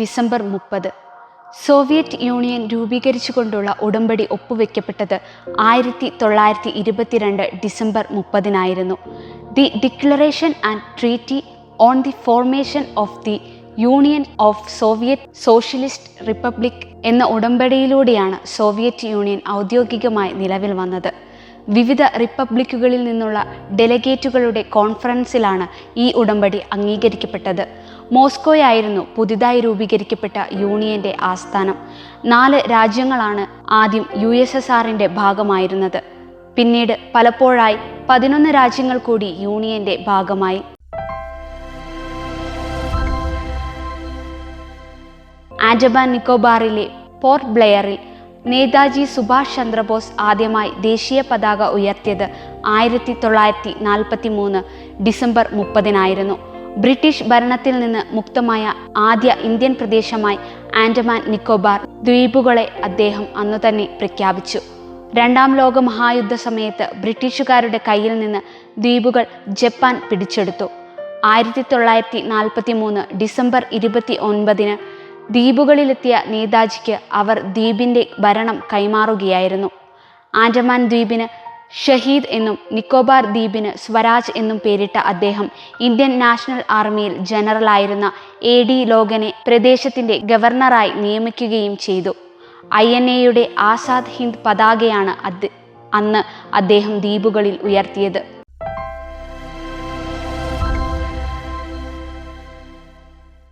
December മുപ്പത്. Soviet union രൂപീകരിച്ചുകൊണ്ടുള്ള ഉടമ്പടി ഒപ്പുവെക്കപ്പെട്ടത് ആയിരത്തി തൊള്ളായിരത്തി ഇരുപത്തിരണ്ട് December മുപ്പതിനായിരുന്നു. The declaration and treaty on the formation of the Union of Soviet Socialist Republic എന്ന ഉടമ്പടിയിലൂടെയാണ് സോവിയറ്റ് യൂണിയൻ ഔദ്യോഗികമായി നിലവിൽ വന്നത്. വിവിധ റിപ്പബ്ലിക്കുകളിൽ നിന്നുള്ള ഡെലഗേറ്റുകളുടെ കോൺഫറൻസിലാണ് ഈ ഉടമ്പടി അംഗീകരിക്കപ്പെട്ടത്. മോസ്കോയായിരുന്നു പുതുതായി രൂപീകരിക്കപ്പെട്ട യൂണിയന്റെ ആസ്ഥാനം. നാല് രാജ്യങ്ങളാണ് ആദ്യം യു എസ് എസ് ആറിന്റെ ഭാഗമായിരുന്നത്. പിന്നീട് പലപ്പോഴായി പതിനൊന്ന് രാജ്യങ്ങൾ കൂടി യൂണിയന്റെ ഭാഗമായി. ആൻഡമാൻ നിക്കോബാറിലെ പോർട്ട് ബ്ലെയറിൽ നേതാജി സുഭാഷ് ചന്ദ്രബോസ് ആദ്യമായി ദേശീയ പതാക ഉയർത്തിയത് ആയിരത്തി തൊള്ളായിരത്തി നാൽപ്പത്തി മൂന്ന് ഡിസംബർ മുപ്പതിനായിരുന്നു. ബ്രിട്ടീഷ് ഭരണത്തിൽ നിന്ന് മുക്തമായ ആദ്യ ഇന്ത്യൻ പ്രദേശമായി ആൻഡമാൻ നിക്കോബാർ ദ്വീപുകളെ അദ്ദേഹം അന്നു തന്നെ പ്രഖ്യാപിച്ചു. രണ്ടാം ലോക മഹായുദ്ധ സമയത്ത് ബ്രിട്ടീഷുകാരുടെ കയ്യിൽ നിന്ന് ദ്വീപുകൾ ജപ്പാൻ പിടിച്ചെടുത്തു. ആയിരത്തി തൊള്ളായിരത്തി നാൽപ്പത്തി മൂന്ന് ഡിസംബർ ഇരുപത്തി ഒൻപതിന് ദ്വീപുകളിലെത്തിയ നേതാജിക്ക് അവർ ദ്വീപിന്റെ ഭരണം കൈമാറുകയായിരുന്നു. ആൻഡമാൻ ദ്വീപിന് ഷഹീദ് എന്നും നിക്കോബാർ ദ്വീപിന് സ്വരാജ് എന്നും പേരിട്ട അദ്ദേഹം ഇന്ത്യൻ നാഷണൽ ആർമിയിൽ ജനറലായിരുന്ന എ ഡി ലോഗനെ പ്രദേശത്തിന്റെ ഗവർണറായി നിയമിക്കുകയും ചെയ്തു. ഐ എൻ എയുടെ ആസാദ് ഹിന്ദ് പതാകയാണ് അത് അന്ന് അദ്ദേഹം ദ്വീപുകളിൽ ഉയർത്തിയത്.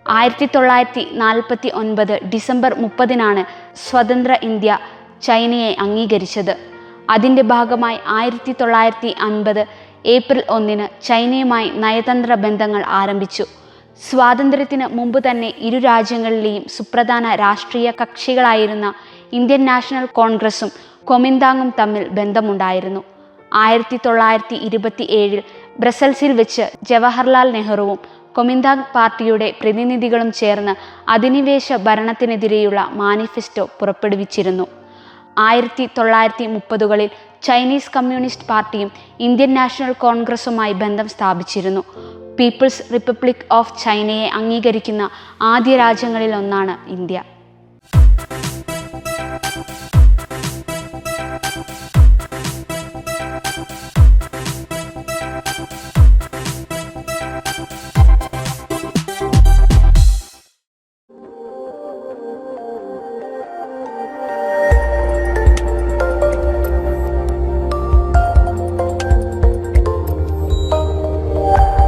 ആയിരത്തി തൊള്ളായിരത്തി നാൽപ്പത്തി ഒൻപത് ഡിസംബർ മുപ്പതിനാണ് സ്വതന്ത്ര ഇന്ത്യ ചൈനയെ അംഗീകരിച്ചത്. അതിന്റെ ഭാഗമായി ആയിരത്തി തൊള്ളായിരത്തി അൻപത് ഏപ്രിൽ ഒന്നിന് ചൈനയുമായി നയതന്ത്ര ബന്ധങ്ങൾ ആരംഭിച്ചു. സ്വാതന്ത്ര്യത്തിന് മുമ്പ് തന്നെ ഇരു രാജ്യങ്ങളിലെയും സുപ്രധാന രാഷ്ട്രീയ കക്ഷികളായിരുന്ന ഇന്ത്യൻ നാഷണൽ കോൺഗ്രസും കൊമിന്താങ്ങും തമ്മിൽ ബന്ധമുണ്ടായിരുന്നു. ആയിരത്തി തൊള്ളായിരത്തി ഇരുപത്തി ഏഴിൽ ബ്രസൽസിൽ വെച്ച് ജവഹർലാൽ നെഹ്റുവും കൊമിന്താങ് പാർട്ടിയുടെ പ്രതിനിധികളും ചേർന്ന് അധിനിവേശ ഭരണത്തിനെതിരെയുള്ള മാനിഫെസ്റ്റോ പുറപ്പെടുവിച്ചിരുന്നു. ആയിരത്തി തൊള്ളായിരത്തി മുപ്പതുകളിൽ ചൈനീസ് കമ്മ്യൂണിസ്റ്റ് പാർട്ടിയും ഇന്ത്യൻ നാഷണൽ കോൺഗ്രസുമായി ബന്ധം സ്ഥാപിച്ചിരുന്നു. പീപ്പിൾസ് റിപ്പബ്ലിക് ഓഫ് ചൈനയെ അംഗീകരിക്കുന്ന ആദ്യ രാജ്യങ്ങളിൽ ഒന്നാണ് ഇന്ത്യ.